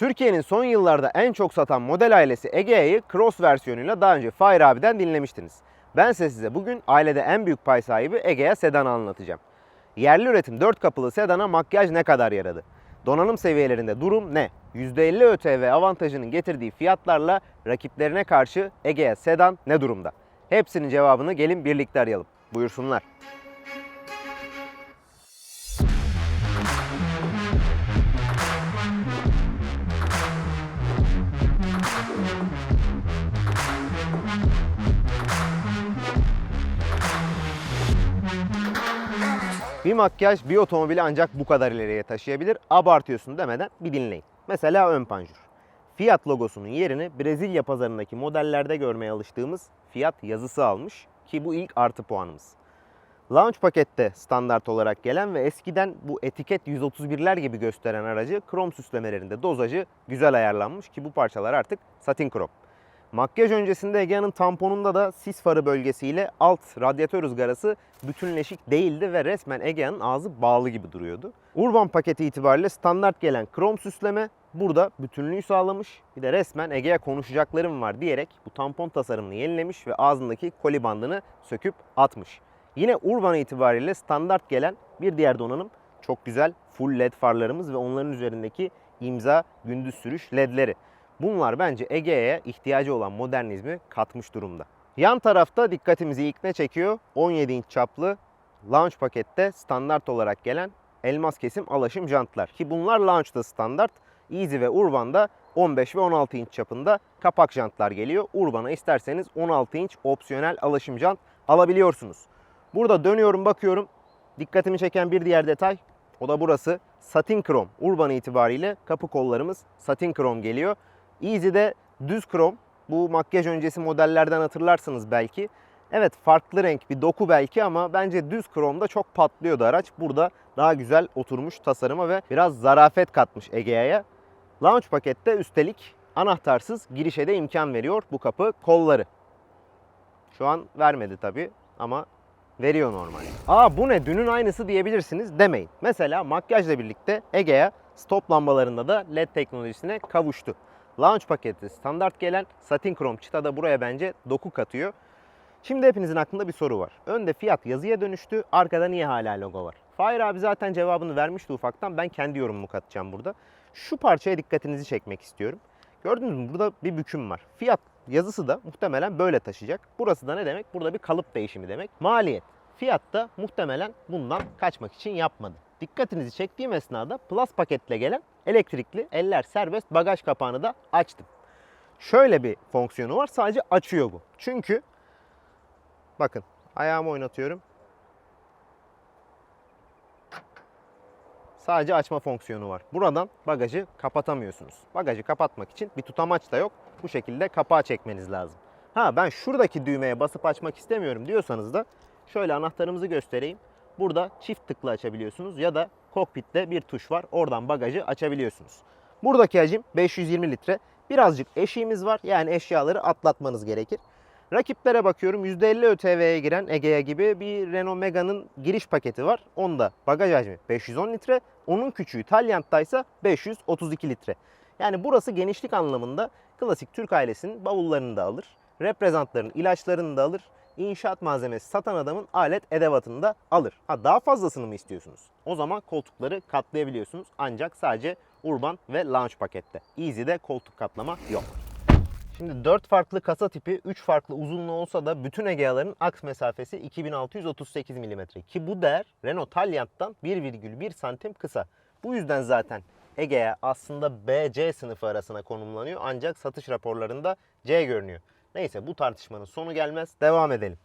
Türkiye'nin son yıllarda en çok satan model ailesi Egea'yı Cross versiyonuyla daha önce Fahir abiden dinlemiştiniz. Ben ise size bugün ailede en büyük pay sahibi Egea Sedan'ı anlatacağım. Yerli üretim 4 kapılı sedana makyaj ne kadar yaradı? Donanım seviyelerinde durum ne? %50 ÖTV avantajının getirdiği fiyatlarla rakiplerine karşı Egea Sedan ne durumda? Hepsinin cevabını gelin birlikte arayalım. Buyursunlar. Bir makyaj bir otomobili ancak bu kadar ileriye taşıyabilir. Abartıyorsun demeden bir dinleyin. Mesela ön panjur. Fiat logosunun yerini Brezilya pazarındaki modellerde görmeye alıştığımız Fiat yazısı almış ki bu ilk artı puanımız. Launch pakette standart olarak gelen ve eskiden bu etiket 131'ler gibi gösteren aracı krom süslemelerinde dozajı güzel ayarlanmış ki bu parçalar artık satin krom. Makyaj öncesinde Egea'nın tamponunda da sis farı bölgesiyle alt radyatör ızgarası bütünleşik değildi ve resmen Egea'nın ağzı bağlı gibi duruyordu. Urban paketi itibariyle standart gelen krom süsleme burada bütünlüğü sağlamış. Bir de resmen Egea konuşacaklarım var diyerek bu tampon tasarımını yenilemiş ve ağzındaki koli bandını söküp atmış. Yine Urban itibariyle standart gelen bir diğer donanım çok güzel full led farlarımız ve onların üzerindeki imza gündüz sürüş ledleri. Bunlar bence Egea'ya ihtiyacı olan modernizmi katmış durumda. Yan tarafta dikkatimizi ilk ne çekiyor? 17 inç çaplı launch pakette standart olarak gelen elmas kesim alaşım jantlar. Ki bunlar launch'ta standart. Easy ve Urban'da 15 ve 16 inç çapında kapak jantlar geliyor. Urban'a isterseniz 16 inç opsiyonel alaşım jant alabiliyorsunuz. Burada dönüyorum bakıyorum. Dikkatimi çeken bir diğer detay o da burası. Satin krom. Urban itibariyle kapı kollarımız satin krom geliyor. Easy'de düz krom. Bu makyaj öncesi modellerden hatırlarsınız belki. Evet farklı renk bir doku belki ama bence düz kromda çok patlıyordu araç. Burada daha güzel oturmuş tasarıma ve biraz zarafet katmış Egea'ya. Launch pakette üstelik anahtarsız girişe de imkan veriyor bu kapı kolları. Şu an vermedi tabi ama veriyor normal. Aa bu ne dünün aynısı diyebilirsiniz demeyin. Mesela makyajla birlikte Egea stop lambalarında da LED teknolojisine kavuştu. Launch paketi standart gelen satin krom çıta da buraya bence doku katıyor. Şimdi hepinizin aklında bir soru var. Önde fiyat yazıya dönüştü, arkada niye hala logo var? Fahir abi zaten cevabını vermişti ufaktan. Ben kendi yorumumu katacağım burada. Şu parçaya dikkatinizi çekmek istiyorum. Gördünüz mü? Burada bir büküm var. Fiyat yazısı da muhtemelen böyle taşıyacak. Burası da ne demek? Burada bir kalıp değişimi demek. Maliyet. Fiyat da muhtemelen bundan kaçmak için yapmadı. Dikkatinizi çektiğim esnada Plus paketle gelen elektrikli eller serbest bagaj kapağını da açtım. Şöyle bir fonksiyonu var. Sadece açıyor bu. Çünkü bakın ayağımı oynatıyorum. Sadece açma fonksiyonu var. Buradan bagajı kapatamıyorsunuz. Bagajı kapatmak için bir tutamaç da yok. Bu şekilde kapağı çekmeniz lazım. Ha ben şuradaki düğmeye basıp açmak istemiyorum diyorsanız da şöyle anahtarımızı göstereyim. Burada çift tıkla açabiliyorsunuz ya da kokpitte bir tuş var. Oradan bagajı açabiliyorsunuz. Buradaki hacim 520 litre. Birazcık eşiğimiz var. Yani eşyaları atlatmanız gerekir. Rakiplere bakıyorum %50 ÖTV'ye giren Egea gibi bir Renault Mega'nın giriş paketi var. Onda bagaj hacmi 510 litre. Onun küçüğü Taliant'ta ise 532 litre. Yani burası genişlik anlamında klasik Türk ailesinin bavullarını da alır. Reprezentların ilaçlarını da alır. İnşaat malzemesi satan adamın alet edevatını da alır. Ha daha fazlasını mı istiyorsunuz? O zaman koltukları katlayabiliyorsunuz. Ancak sadece Urban ve Lounge pakette. Easy'de koltuk katlama yok. Şimdi 4 farklı kasa tipi, 3 farklı uzunluğu olsa da bütün Egea'ların aks mesafesi 2638 mm. Ki bu değer Renault Taliant'tan 1,1 santim kısa. Bu yüzden zaten Egea aslında B-C sınıfı arasına konumlanıyor ancak satış raporlarında C görünüyor. Neyse bu tartışmanın sonu gelmez. Devam edelim.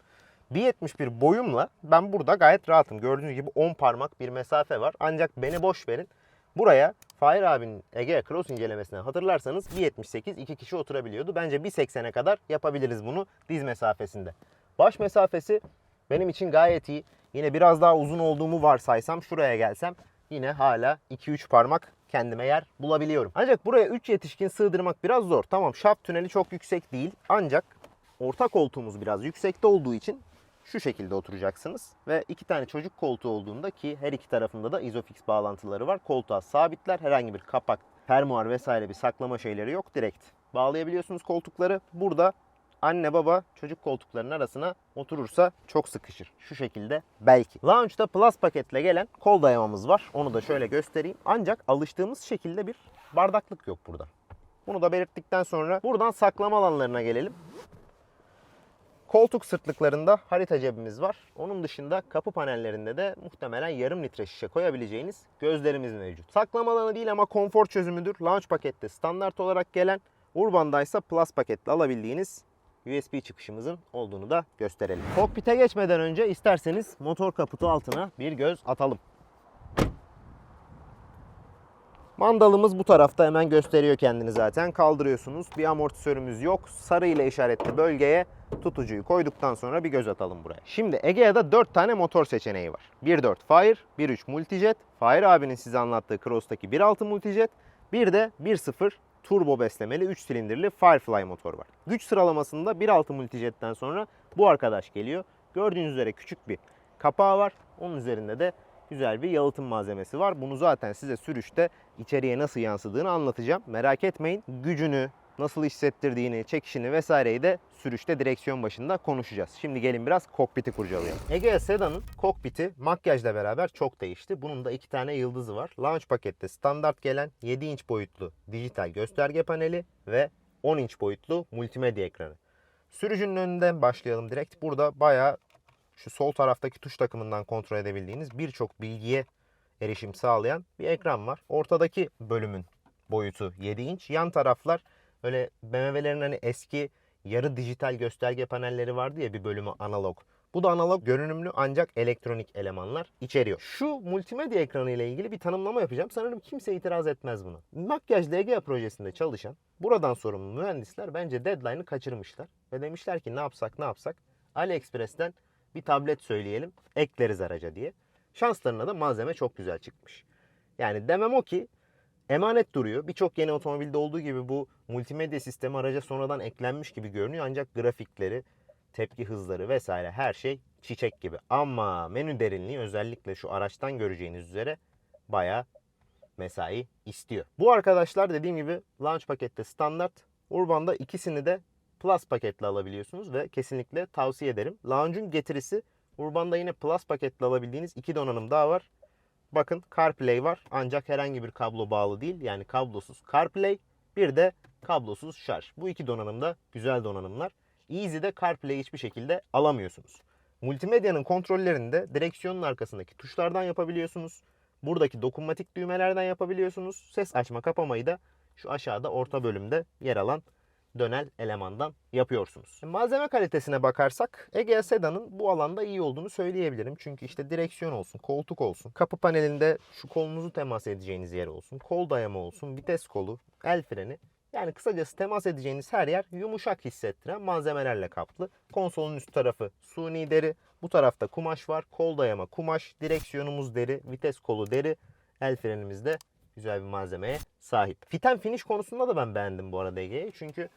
1.71 boyumla ben burada gayet rahatım. Gördüğünüz gibi 10 parmak bir mesafe var. Ancak beni boş verin. Buraya Fahir abinin Egea Cross incelemesine hatırlarsanız 1.78 iki kişi oturabiliyordu. Bence 1.80'e kadar yapabiliriz bunu diz mesafesinde. Baş mesafesi benim için gayet iyi. Yine biraz daha uzun olduğumu varsaysam şuraya gelsem yine hala 2-3 parmak kendime yer bulabiliyorum. Ancak buraya 3 yetişkin sığdırmak biraz zor. Tamam şaft tüneli çok yüksek değil. Ancak orta koltuğumuz biraz yüksekte olduğu için şu şekilde oturacaksınız. Ve iki tane çocuk koltuğu olduğunda ki her iki tarafında da Isofix bağlantıları var. Koltuğa sabitler. Herhangi bir kapak fermuar vesaire bir saklama şeyleri yok. Direkt bağlayabiliyorsunuz koltukları. Burada anne baba çocuk koltuklarının arasına oturursa çok sıkışır. Şu şekilde belki. Lounge'da Plus paketle gelen kol dayamamız var. Onu da şöyle göstereyim. Ancak alıştığımız şekilde bir bardaklık yok burada. Bunu da belirttikten sonra buradan saklama alanlarına gelelim. Koltuk sırtlıklarında harita cebimiz var. Onun dışında kapı panellerinde de muhtemelen yarım litre şişe koyabileceğiniz gözlerimiz mevcut. Saklama alanı değil ama konfor çözümüdür. Launch pakette standart olarak gelen, Urban'da ise Plus paketle alabildiğiniz USB çıkışımızın olduğunu da gösterelim. Kokpite geçmeden önce isterseniz motor kaputu altına bir göz atalım. Mandalımız bu tarafta hemen gösteriyor kendini zaten. Kaldırıyorsunuz. Bir amortisörümüz yok. Sarı ile işaretli bölgeye tutucuyu koyduktan sonra bir göz atalım buraya. Şimdi Egea'da 4 tane motor seçeneği var. 1.4 Fire, 1.3 Multijet, Fire abinin size anlattığı Cross'taki 1.6 Multijet, bir de 1.0 turbo beslemeli 3 silindirli Firefly motor var. Güç sıralamasında 1.6 Multijet'ten sonra bu arkadaş geliyor. Gördüğünüz üzere küçük bir kapağı var. Onun üzerinde de güzel bir yalıtım malzemesi var. Bunu zaten size sürüşte içeriye nasıl yansıdığını anlatacağım. Merak etmeyin. Gücünü, nasıl hissettirdiğini, çekişini vesaireyi de sürüşte direksiyon başında konuşacağız. Şimdi gelin biraz kokpiti kurcalayalım. Egea Sedan'ın kokpiti makyajla beraber çok değişti. Bunun da iki tane yıldızı var. Launch pakette standart gelen 7 inç boyutlu dijital gösterge paneli ve 10 inç boyutlu multimedya ekranı. Sürücünün önünden başlayalım direkt. Burada bayağı şu sol taraftaki tuş takımından kontrol edebildiğiniz birçok bilgiye erişim sağlayan bir ekran var. Ortadaki bölümün boyutu 7 inç. Yan taraflar öyle BMW'lerin hani eski yarı dijital gösterge panelleri vardı ya bir bölümü analog. Bu da analog görünümlü ancak elektronik elemanlar içeriyor. Şu multimedya ekranı ile ilgili bir tanımlama yapacağım. Sanırım kimse itiraz etmez buna. Makyajlı Egea projesinde çalışan buradan sorumlu mühendisler bence deadline'ı kaçırmışlar. Ve demişler ki ne yapsak ne yapsak. AliExpress'ten bir tablet söyleyelim ekleriz araca diye. Şanslarına da malzeme çok güzel çıkmış. Yani demem o ki emanet duruyor. Birçok yeni otomobilde olduğu gibi bu multimedya sistemi araca sonradan eklenmiş gibi görünüyor. Ancak grafikleri, tepki hızları vesaire her şey çiçek gibi. Ama menü derinliği özellikle şu araçtan göreceğiniz üzere bayağı mesai istiyor. Bu arkadaşlar dediğim gibi launch pakette standart. Urban'da ikisini de Plus paketle alabiliyorsunuz ve kesinlikle tavsiye ederim. Launch'un getirisi Urban'da yine Plus paketle alabildiğiniz iki donanım daha var. Bakın CarPlay var ancak herhangi bir kablo bağlı değil. Yani kablosuz CarPlay bir de kablosuz şarj. Bu iki donanım da güzel donanımlar. Easy'de CarPlay hiçbir şekilde alamıyorsunuz. Multimedyanın kontrollerini de direksiyonun arkasındaki tuşlardan yapabiliyorsunuz. Buradaki dokunmatik düğmelerden yapabiliyorsunuz. Ses açma kapamayı da şu aşağıda orta bölümde yer alan dönel elemandan yapıyorsunuz. Malzeme kalitesine bakarsak Egea Sedan'ın bu alanda iyi olduğunu söyleyebilirim. Çünkü işte direksiyon olsun, koltuk olsun, kapı panelinde şu kolunuzu temas edeceğiniz yer olsun, kol dayama olsun, vites kolu, el freni. Yani kısacası temas edeceğiniz her yer yumuşak hissettiren malzemelerle kaplı. Konsolun üst tarafı suni deri, bu tarafta kumaş var, kol dayama kumaş, direksiyonumuz deri, vites kolu deri, el frenimiz de güzel bir malzemeye sahip. Fit finish konusunda da ben beğendim bu arada Ege'yi. Çünkü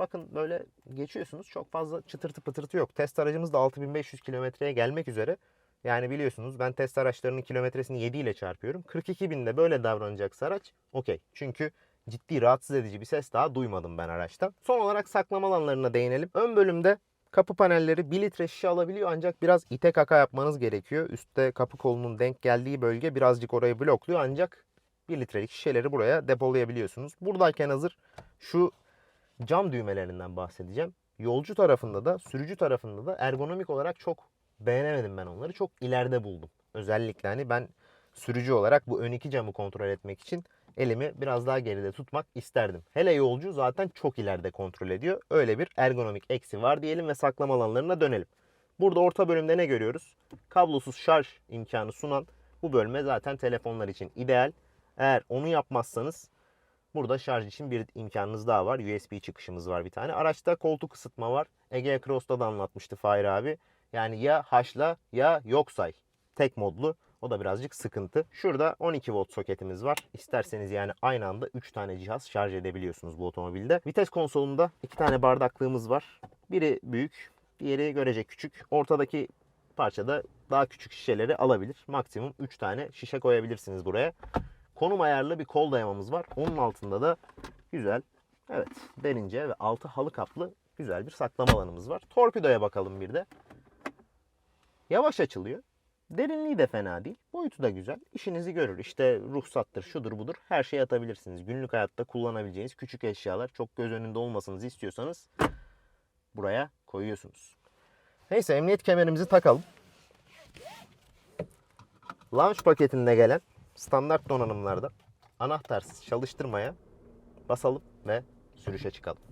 bakın böyle geçiyorsunuz çok fazla çıtırtı pıtırtı yok. Test aracımız da 6500 kilometreye gelmek üzere. Yani biliyorsunuz ben test araçlarının kilometresini 7 ile çarpıyorum. 42 binde böyle davranacaksa araç okey. Çünkü ciddi rahatsız edici bir ses daha duymadım ben araçtan. Son olarak saklama alanlarına değinelim. Ön bölümde kapı panelleri 1 litre şişe alabiliyor ancak biraz ite kaka yapmanız gerekiyor. Üstte kapı kolunun denk geldiği bölge birazcık orayı blokluyor ancak 1 litrelik şişeleri buraya depolayabiliyorsunuz. Buradayken hazır şu cam düğmelerinden bahsedeceğim. Yolcu tarafında da sürücü tarafında da ergonomik olarak çok beğenemedim ben onları. Çok ileride buldum. Özellikle hani ben sürücü olarak bu ön iki camı kontrol etmek için elimi biraz daha geride tutmak isterdim. Hele yolcu zaten çok ileride kontrol ediyor. Öyle bir ergonomik eksi var diyelim ve saklama alanlarına dönelim. Burada orta bölümde ne görüyoruz? Kablosuz şarj imkanı sunan bu bölme zaten telefonlar için ideal. Eğer onu yapmazsanız burada şarj için bir imkanınız daha var. USB çıkışımız var bir tane. Araçta koltuk ısıtma var. Egea Cross'ta da anlatmıştı Fahir abi. Yani ya haşla ya yok say. Tek modlu. O da birazcık sıkıntı. Şurada 12 volt soketimiz var. İsterseniz yani aynı anda 3 tane cihaz şarj edebiliyorsunuz bu otomobilde. Vites konsolunda 2 tane bardaklığımız var. Biri büyük, diğeri görece küçük. Ortadaki parçada daha küçük şişeleri alabilir. Maksimum 3 tane şişe koyabilirsiniz buraya. Konum ayarlı bir kol dayamamız var. Onun altında da güzel, evet derince ve altı halı kaplı güzel bir saklama alanımız var. Torpidoya bakalım bir de. Yavaş açılıyor. Derinliği de fena değil. Boyutu da güzel. İşinizi görür. İşte ruhsattır, şudur budur. Her şeyi atabilirsiniz. Günlük hayatta kullanabileceğiniz küçük eşyalar çok göz önünde olmasınızı istiyorsanız buraya koyuyorsunuz. Neyse emniyet kemerimizi takalım. Launch paketinde gelen standart donanımlarda anahtarsız çalıştırmaya basalım ve sürüşe çıkalım.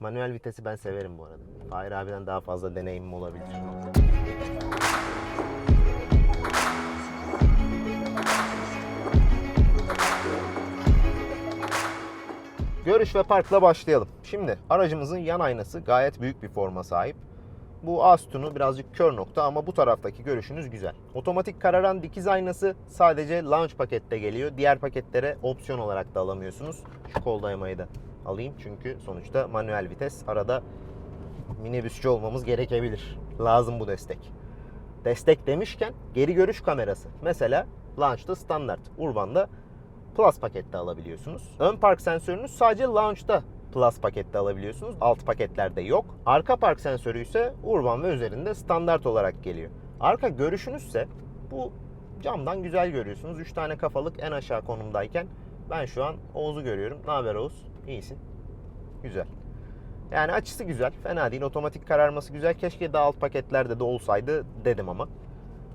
Manuel vitesi ben severim bu arada. Fahir abiden daha fazla deneyimim olabilir. Görüş ve parkla başlayalım. Şimdi aracımızın yan aynası gayet büyük bir forma sahip. Bu A sütunu birazcık kör nokta ama bu taraftaki görüşünüz güzel. Otomatik kararan dikiz aynası sadece launch pakette geliyor. Diğer paketlere opsiyon olarak da alamıyorsunuz. Şu kol dayamayı da alayım çünkü sonuçta manuel vites. Arada minibüsçü olmamız gerekebilir. Lazım bu destek. Destek demişken geri görüş kamerası. Mesela launch'ta standart, urban'da Plus pakette alabiliyorsunuz. Ön park sensörünüz sadece launch'ta Plus pakette alabiliyorsunuz. Alt paketlerde yok. Arka park sensörü ise Urban ve üzerinde standart olarak geliyor. Arka görüşünüzse bu camdan güzel görüyorsunuz. 3 tane kafalık en aşağı konumdayken ben şu an Oğuz'u görüyorum. Ne haber Oğuz? İyisin. Güzel. Yani açısı güzel. Fena değil. Otomatik kararması güzel. Keşke daha alt paketlerde de olsaydı dedim ama.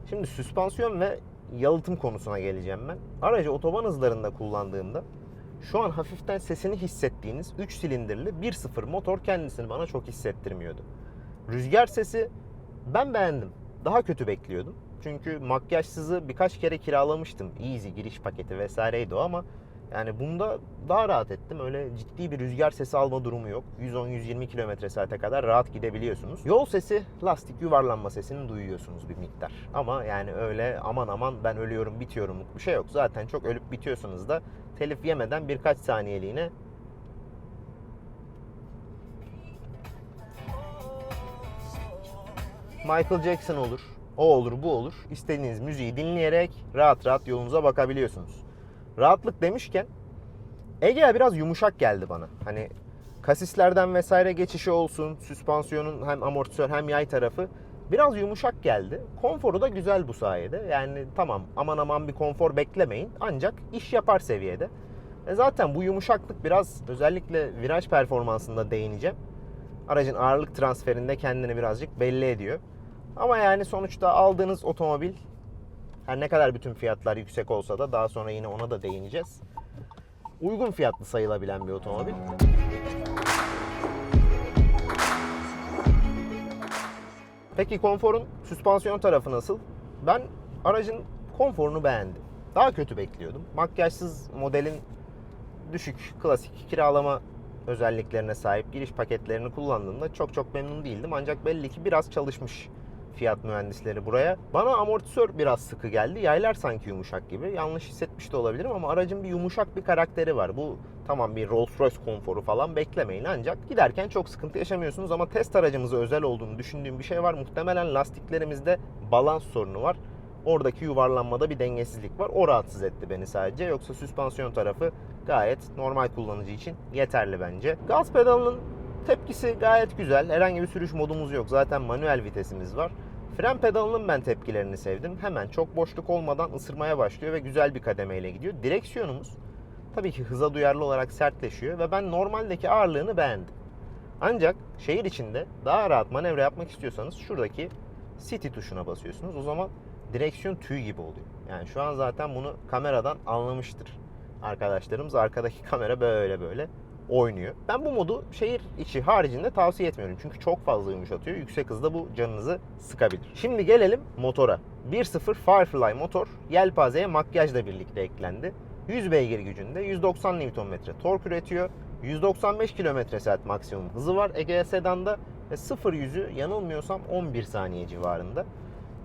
Şimdi süspansiyon ve yalıtım konusuna geleceğim ben. Aracı otoban hızlarında kullandığımda şu an hafiften sesini hissettiğiniz 3 silindirli 1.0 motor kendisini bana çok hissettirmiyordu. Rüzgar sesi ben beğendim. Daha kötü bekliyordum. Çünkü makyajsızı birkaç kere kiralamıştım. Easy giriş paketi vesaireydi o ama yani bunda daha rahat ettim. Öyle ciddi bir rüzgar sesi alma durumu yok. 110-120 km saate kadar rahat gidebiliyorsunuz. Yol sesi, lastik yuvarlanma sesini duyuyorsunuz bir miktar. Ama yani öyle aman aman ben ölüyorum bitiyorumluk bir şey yok. Zaten çok ölüp bitiyorsunuz da telif yemeden birkaç saniyeliğine Michael Jackson olur, o olur, bu olur. İstediğiniz müziği dinleyerek rahat rahat yolunuza bakabiliyorsunuz. Rahatlık demişken Egea biraz yumuşak geldi bana. Hani kasislerden vesaire geçişi olsun, süspansiyonun hem amortisör hem yay tarafı biraz yumuşak geldi. Konforu da güzel bu sayede. Yani tamam aman aman bir konfor beklemeyin ancak iş yapar seviyede. E zaten bu yumuşaklık biraz özellikle viraj performansında değineceğim. Aracın ağırlık transferinde kendini birazcık belli ediyor. Ama yani sonuçta aldığınız otomobil her ne kadar bütün fiyatlar yüksek olsa da daha sonra yine ona da değineceğiz. Uygun fiyatlı sayılabilen bir otomobil. Peki konforun süspansiyon tarafı nasıl? Ben aracın konforunu beğendim. Daha kötü bekliyordum. Makyajsız modelin düşük klasik kiralama özelliklerine sahip giriş paketlerini kullandığımda çok çok memnun değildim. Ancak belli ki biraz çalışmış fiyat mühendisleri buraya. Bana amortisör biraz sıkı geldi. Yaylar sanki yumuşak gibi. Yanlış hissetmiş de olabilirim ama aracın bir yumuşak bir karakteri var. Bu tamam bir Rolls Royce konforu falan beklemeyin ancak giderken çok sıkıntı yaşamıyorsunuz ama test aracımıza özel olduğunu düşündüğüm bir şey var. Muhtemelen lastiklerimizde balans sorunu var. Oradaki yuvarlanmada bir dengesizlik var. O rahatsız etti beni sadece. Yoksa süspansiyon tarafı gayet normal kullanıcı için yeterli bence. Gaz pedalının tepkisi gayet güzel. Herhangi bir sürüş modumuz yok. Zaten manuel vitesimiz var. Fren pedalının ben tepkilerini sevdim. Hemen çok boşluk olmadan ısırmaya başlıyor ve güzel bir kademeyle gidiyor. Direksiyonumuz tabii ki hıza duyarlı olarak sertleşiyor ve ben normaldeki ağırlığını beğendim. Ancak şehir içinde daha rahat manevra yapmak istiyorsanız şuradaki City tuşuna basıyorsunuz. O zaman direksiyon tüy gibi oluyor. Yani şu an zaten bunu kameradan anlamıştır. Arkadaşlarımız arkadaki kamera böyle böyle oynuyor. Ben bu modu şehir içi haricinde tavsiye etmiyorum. Çünkü çok fazla yumuşatıyor. Yüksek hızda bu canınızı sıkabilir. Şimdi gelelim motora. 1.0 Firefly motor yelpazeye makyajla birlikte eklendi. 100 beygir gücünde 190 Nm tork üretiyor. 195 km saat maksimum hızı var Egea Sedan'da ve 0 yüzü yanılmıyorsam 11 saniye civarında.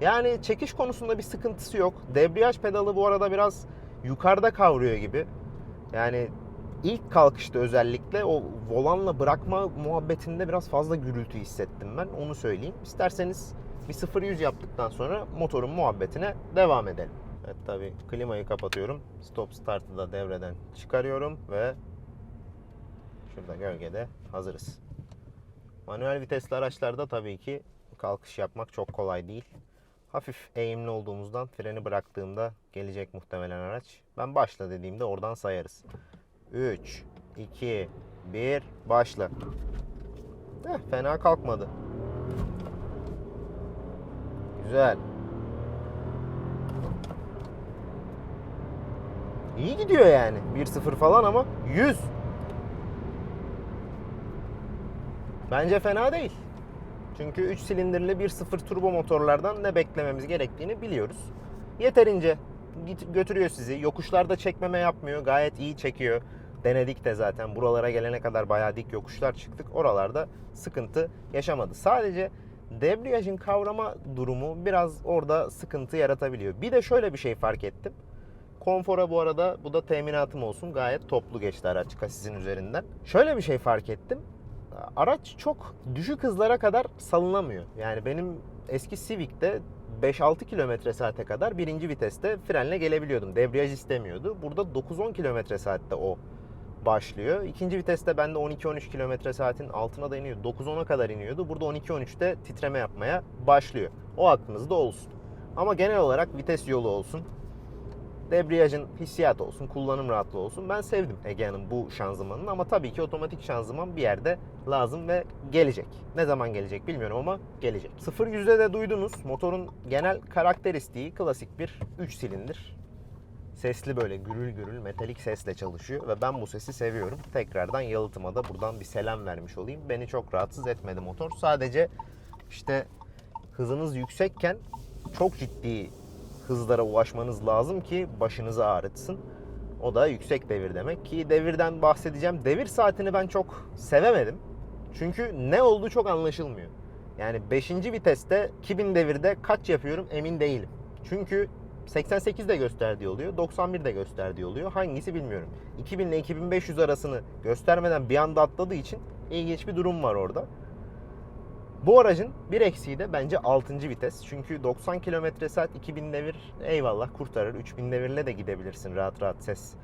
Yani çekiş konusunda bir sıkıntısı yok. Debriyaj pedalı bu arada biraz yukarıda kavruyor gibi. Yani ilk kalkışta özellikle o volanla bırakma muhabbetinde biraz fazla gürültü hissettim ben. Onu söyleyeyim. İsterseniz bir 0-100 yaptıktan sonra motorun muhabbetine devam edelim. Evet tabi klimayı kapatıyorum. Stop startı da devreden çıkarıyorum ve şurada gölgede hazırız. Manuel vitesli araçlarda tabii ki kalkış yapmak çok kolay değil. Hafif eğimli olduğumuzdan freni bıraktığımda gelecek muhtemelen araç. Ben başla dediğimde oradan sayarız. 3, 2, 1, başla. Heh, fena kalkmadı. Güzel. İyi gidiyor yani. 1-0 falan ama 100. Bence fena değil. Çünkü 3 silindirli 1.0 turbo motorlardan ne beklememiz gerektiğini biliyoruz. Yeterince götürüyor sizi. Yokuşlarda çekmeme yapmıyor. Gayet iyi çekiyor. Denedik de zaten. Buralara gelene kadar bayağı dik yokuşlar çıktık. Oralarda sıkıntı yaşamadı. Sadece debriyajın kavrama durumu biraz orada sıkıntı yaratabiliyor. Bir de şöyle bir şey fark ettim. Konfora bu arada bu da teminatım olsun. Gayet toplu geçti araç kasisin üzerinden. Şöyle bir şey fark ettim. Araç çok düşük hızlara kadar salınamıyor. Yani benim eski Civic'te 5-6 kilometre saate kadar birinci viteste frenle gelebiliyordum. Debriyaj istemiyordu. Burada 9-10 kilometre saatte o başlıyor. İkinci viteste bende 12-13 kilometre saatin altına da iniyor. 9-10'a kadar iniyordu. Burada 12-13'te titreme yapmaya başlıyor. O aklınızda olsun. Ama genel olarak vites yolu olsun. Debriyajın hissiyatı olsun, kullanım rahatlığı olsun. Ben sevdim Egea'nın bu şanzımanını ama tabii ki otomatik şanzıman bir yerde lazım ve gelecek. Ne zaman gelecek bilmiyorum ama gelecek. 0 yüzde de duydunuz. Motorun genel karakteristiği klasik bir 3 silindir. Sesli böyle gürül gürül metalik sesle çalışıyor ve ben bu sesi seviyorum. Tekrardan yalıtıma da buradan bir selam vermiş olayım. Beni çok rahatsız etmedi motor. Sadece işte hızınız yüksekken çok ciddi hızlara ulaşmanız lazım ki başınızı ağrıtsın. O da yüksek devir demek ki devirden bahsedeceğim. Devir saatini ben çok sevemedim. Çünkü ne olduğu çok anlaşılmıyor. Yani 5. viteste 2000 devirde kaç yapıyorum emin değilim. Çünkü 88 de gösterdiği oluyor, 91 de gösterdiği oluyor. Hangisi bilmiyorum. 2000 ile 2500 arasını göstermeden bir anda atladığı için ilginç bir durum var orada. Bu aracın bir eksiği de bence 6. vites. Çünkü 90 km saat 2000 devir eyvallah kurtarır. 3000 devirle de gidebilirsin rahat rahat ses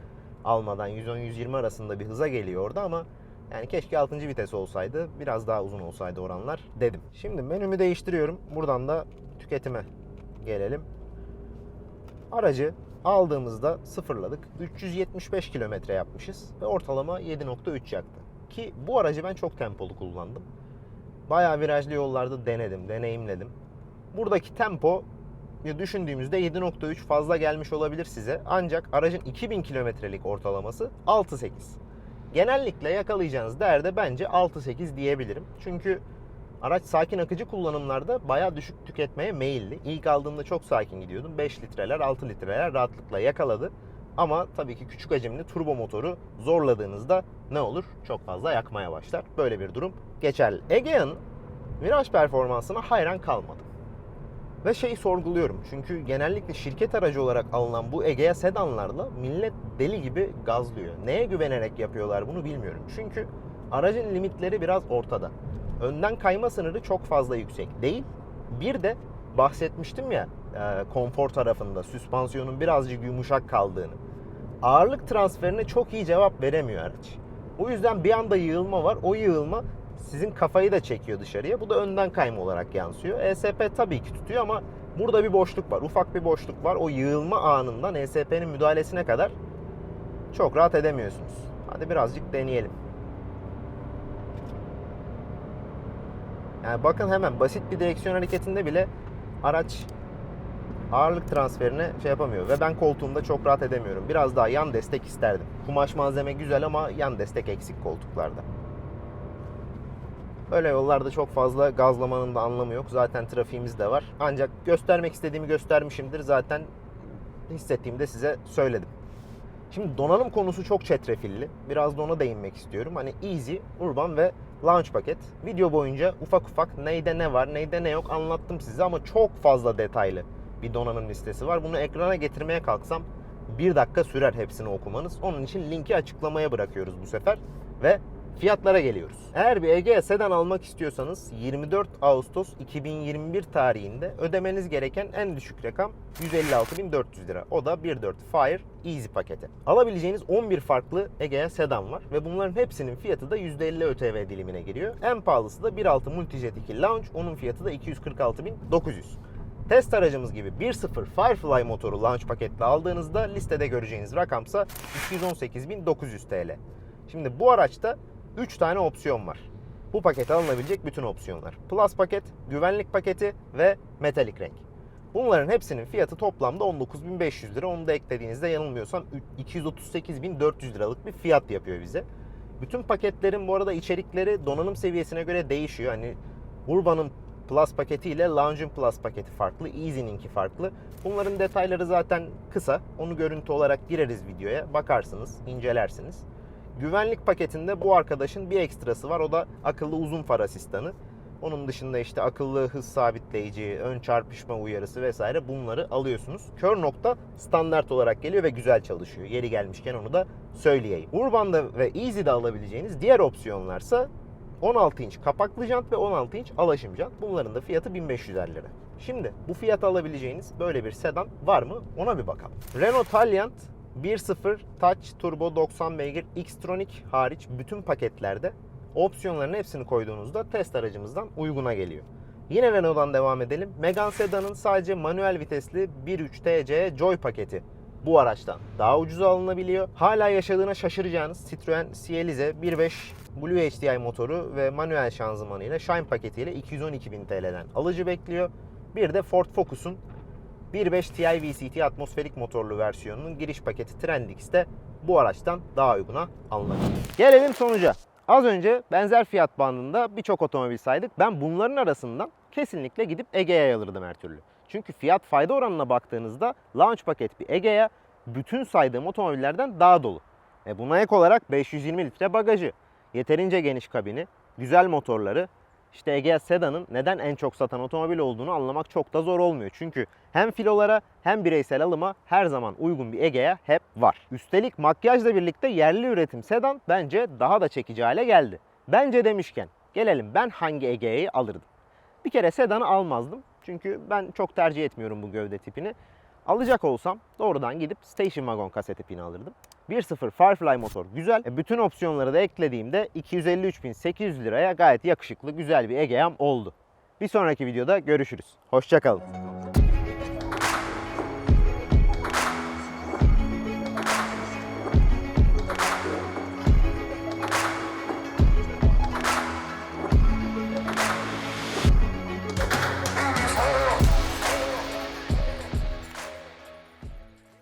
almadan 110-120 arasında bir hıza geliyor orada ama yani keşke 6. vites olsaydı biraz daha uzun olsaydı oranlar dedim. Şimdi menümü değiştiriyorum. Buradan da tüketime gelelim. Aracı aldığımızda sıfırladık. 375 kilometre yapmışız ve ortalama 7.3 yaktı. Ki bu aracı ben çok tempolu kullandım. Bayağı virajlı yollarda denedim, deneyimledim. Buradaki tempo düşündüğümüzde 7.3 fazla gelmiş olabilir size. Ancak aracın 2000 kilometrelik ortalaması 6.8. Genellikle yakalayacağınız değerde bence 6.8 diyebilirim. Çünkü araç sakin akıcı kullanımlarda bayağı düşük tüketmeye meyilli. İlk aldığımda çok sakin gidiyordum. 5 litreler, 6 litreler rahatlıkla yakaladı. Ama tabii ki küçük hacimli turbo motoru zorladığınızda ne olur? Çok fazla yakmaya başlar. Böyle bir durum geçerli. Egea'nın viraj performansına hayran kalmadım. Ve şeyi sorguluyorum. Çünkü genellikle şirket aracı olarak alınan bu Egea sedanlarla millet deli gibi gazlıyor. Neye güvenerek yapıyorlar bunu bilmiyorum. Çünkü aracın limitleri biraz ortada. Önden kayma sınırı çok fazla yüksek değil. Bir de bahsetmiştim ya e, konfor tarafında süspansiyonun birazcık yumuşak kaldığını. Ağırlık transferine çok iyi cevap veremiyor araç. O yüzden bir anda yığılma var. O yığılma sizin kafayı da çekiyor dışarıya. Bu da önden kayma olarak yansıyor. ESP tabii ki tutuyor ama burada bir boşluk var. Ufak bir boşluk var. O yığılma anından ESP'nin müdahalesine kadar çok rahat edemiyorsunuz. Hadi birazcık deneyelim. Yani bakın hemen basit bir direksiyon hareketinde bile araç ağırlık transferine şey yapamıyor ve ben koltuğumda çok rahat edemiyorum. Biraz daha yan destek isterdim. Kumaş malzeme güzel ama yan destek eksik koltuklarda. Böyle yollarda çok fazla gazlamanın da anlamı yok. Zaten trafiğimiz de var. Ancak göstermek istediğimi göstermişimdir. Zaten hissettiğimde size söyledim. Şimdi donanım konusu çok çetrefilli. Biraz da ona değinmek istiyorum. Hani Easy, Urban ve Launch paket. Video boyunca ufak ufak neyde ne var, neyde ne yok anlattım size ama çok fazla detaylı bir donanım listesi var. Bunu ekrana getirmeye kalksam bir dakika sürer hepsini okumanız. Onun için linki açıklamaya bırakıyoruz bu sefer ve Fiyatlara geliyoruz. Eğer bir Egea sedan almak istiyorsanız 24 Ağustos 2021 tarihinde ödemeniz gereken en düşük rakam 156.400 lira. O da 1.4 Fire Easy paketi. Alabileceğiniz 11 farklı Egea sedan var ve bunların hepsinin fiyatı da %50 ÖTV dilimine giriyor. En pahalısı da 1.6 Multijet 2 Launch. Onun fiyatı da 246.900. Test aracımız gibi 1.0 Firefly motoru launch paketle aldığınızda listede göreceğiniz rakamsa 218.900 TL. Şimdi bu araçta 3 tane opsiyon var. Bu pakete alınabilecek bütün opsiyonlar. Plus paket, güvenlik paketi ve metalik renk. Bunların hepsinin fiyatı toplamda 19.500 lira. Onu da eklediğinizde yanılmıyorsam 238.400 liralık bir fiyat yapıyor bize. Bütün paketlerin bu arada içerikleri donanım seviyesine göre değişiyor. Hani Urban'ın Plus paketi ile Lounge'un Plus paketi farklı, Easy'ninki farklı. Bunların detayları zaten kısa. Onu görüntü olarak gireriz videoya. Bakarsınız, incelersiniz. Güvenlik paketinde bu arkadaşın bir ekstrası var. O da akıllı uzun far asistanı. Onun dışında işte akıllı hız sabitleyici, ön çarpışma uyarısı vesaire bunları alıyorsunuz. Kör nokta standart olarak geliyor ve güzel çalışıyor. Yeri gelmişken onu da söyleyeyim. Urban'da ve Easy'de alabileceğiniz diğer opsiyonlarsa 16 inç kapaklı jant ve 16 inç alaşım jant. Bunların da fiyatı 1550 lira. Şimdi bu fiyata alabileceğiniz böyle bir sedan var mı? Ona bir bakalım. Renault Taliant 1.0 Touch Turbo 90 beygir Xtronic hariç bütün paketlerde opsiyonların hepsini koyduğunuzda test aracımızdan uyguna geliyor. Yine Renault'dan devam edelim. Megane Sedan'ın sadece manuel vitesli 1.3 TC Joy paketi bu araçtan daha ucuza alınabiliyor. Hala yaşadığına şaşıracağınız Citroen Cielize 1.5 Blue HDI motoru ve manuel şanzımanıyla Shine paketiyle 212.000 TL'den alıcı bekliyor. Bir de Ford Focus'un 1.5 Ti VCT atmosferik motorlu versiyonunun giriş paketi Trendix'te bu araçtan daha uyguna alınabilir. Gelelim sonuca. Az önce benzer fiyat bandında birçok otomobil saydık. Ben bunların arasından kesinlikle gidip Egea'ya alırdım her türlü. Çünkü fiyat fayda oranına baktığınızda launch paket bir Egea bütün saydığım otomobillerden daha dolu. E buna ek olarak 520 litre bagajı, yeterince geniş kabini, güzel motorları, işte Egea Sedan'ın neden en çok satan otomobil olduğunu anlamak çok da zor olmuyor. Çünkü hem filolara hem bireysel alıma her zaman uygun bir Egea hep var. Üstelik makyajla birlikte yerli üretim sedan bence daha da çekici hale geldi. Bence demişken gelelim ben hangi Egea'yı alırdım? Bir kere sedanı almazdım. Çünkü ben çok tercih etmiyorum bu gövde tipini. Alacak olsam doğrudan gidip Station Wagon kaset tipini alırdım. 1.0 Firefly motor güzel. E, bütün opsiyonları da eklediğimde 253.800 liraya gayet yakışıklı güzel bir Egea'm oldu. Bir sonraki videoda görüşürüz. Hoşçakalın.